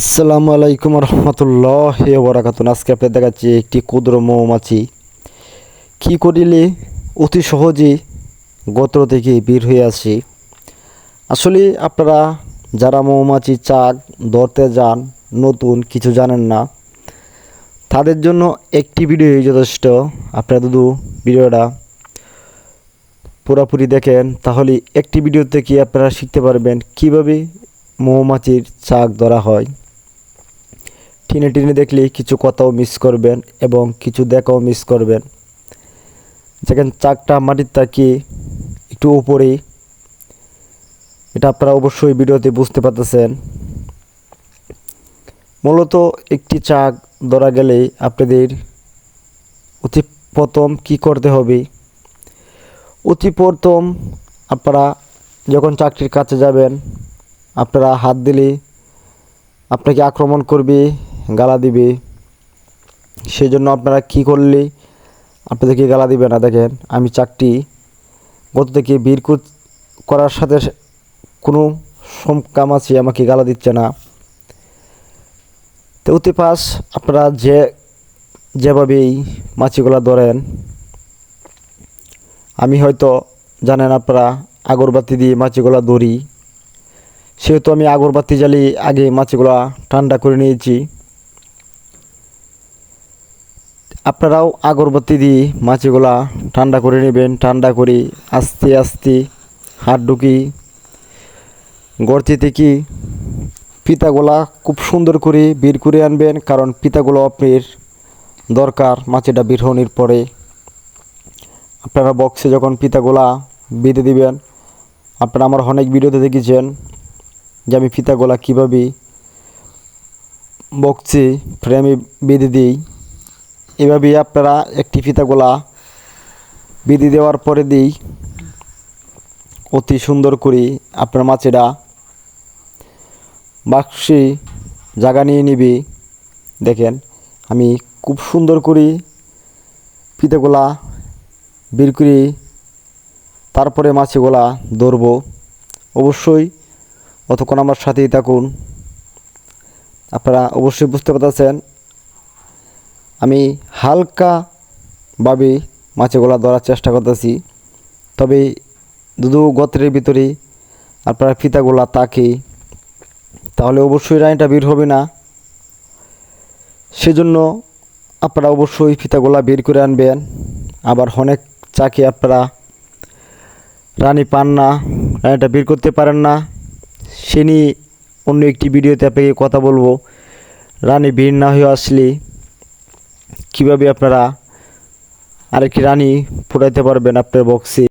আসসালামু আলাইকুম রহমতুল্লাহ বরাকাতুন আজকে আপনাদের দেখাচ্ছি একটি ক্ষুদ্র মৌমাছি। কী করিলে অতি সহজেই গোত্র থেকে বের হয়ে আসে? আসলে আপনারা যারা মৌমাছি, চাক ধরতে যান, নতুন কিছু জানেন না, তাদের জন্য একটি ভিডিওই যথেষ্ট। আপনারা শুধু ভিডিওটা পুরোপুরি দেখেন, তাহলে একটি ভিডিও থেকে আপনারা শিখতে পারবেন কীভাবে মৌমাছির চাক ধরা হয়। টিনে টিনে দেখলে কিছু কথাও মিস করবেন এবং কিছু দেখাও মিস করবেন। যেখানে চাকটা মাটির তাকে একটু উপরে। এটা আপনারা অবশ্যই ভিডিওতে বুঝতে পারতেছেন। মূলত একটি চাক ধরা গেলে আপনাদের অতি প্রথম কী করতে হবে? অতি প্রথম আপনারা যখন চাকরির কাছে যাবেন, আপনারা হাত দিলে আপনাকে আক্রমণ করবে গালা দিবে। সেই জন্য আপনারা কী করলে আপনাদেরকে গালা দিবে না? দেখেন, আমি চাকটি গত থেকে বীর করার সাথে কোনো কাম আছে, আমাকে গালা দিচ্ছে না। তো অতি পাস আপনারা যে, যেভাবেই মাছিগুলা ধরেন, আমি হয়তো জানেন আপনারা, আগরবাতি দিয়ে মাছিগুলা ধরি। সেহেতু আমি আগরবাতি জ্বালিয়ে আগে মাছগুলা ঠান্ডা করে নিয়েছি। আপনারাও আগরবাতি দিয়ে মাছগুলা ঠান্ডা করে নেবেন, ঠান্ডা করে আস্তে আস্তে হাত ঢুকি। গর্তি থেকে পিতাগুলা খুব সুন্দর করে বের করে আনবেন, কারণ পিতাগুলো আপনার দরকার মাছিটা বের হওয়ার পরে। আপনারা বক্সে যখন পিতাগুলা বেঁধে দিবেন, আপনারা আমার অনেক ভিডিওতে দেখেছেন যে আমি ফিতাগুলা কীভাবে বক্সে ফ্রেমে বেঁধে দিই। এভাবে আপনারা একটি ফিতাগুলা বেঁধে দেওয়ার পরে দিই। অতি সুন্দর করে আপনার মাছেরা। বাক্সে জায়গা নিয়ে নিবি। দেখেন, আমি খুব সুন্দর করে ফিতাগুলা বের করে। তারপরে মাছগুলা ধরবো। অবশ্যই অতক্ষণ আমার সাথেই থাকুন। আপনারা অবশ্যই বুঝতে পারতেছেন, আমি হালকাভাবে মাছগুলা ধরার চেষ্টা করতেছি। তবে দুদু গত্রের ভিতরে আপনারা ফিতাগুলা তাকে তাহলে অবশ্যই রানিটা বের হবে না। সেজন্য আপনারা অবশ্যই ফিতাগুলা বের করে আনবেন। আবার অনেক চাকে আপনারা রানী পান না, রানিটা বের করতে পারেন না। সে নিয়ে অন্য একটি ভিডিওতে আপনাকে কথা বলব। রানী বের না হয়ে আসলে কীভাবে আপনারা আরেকটি রানি ফুটাইতে পারবেন আপনার বক্সে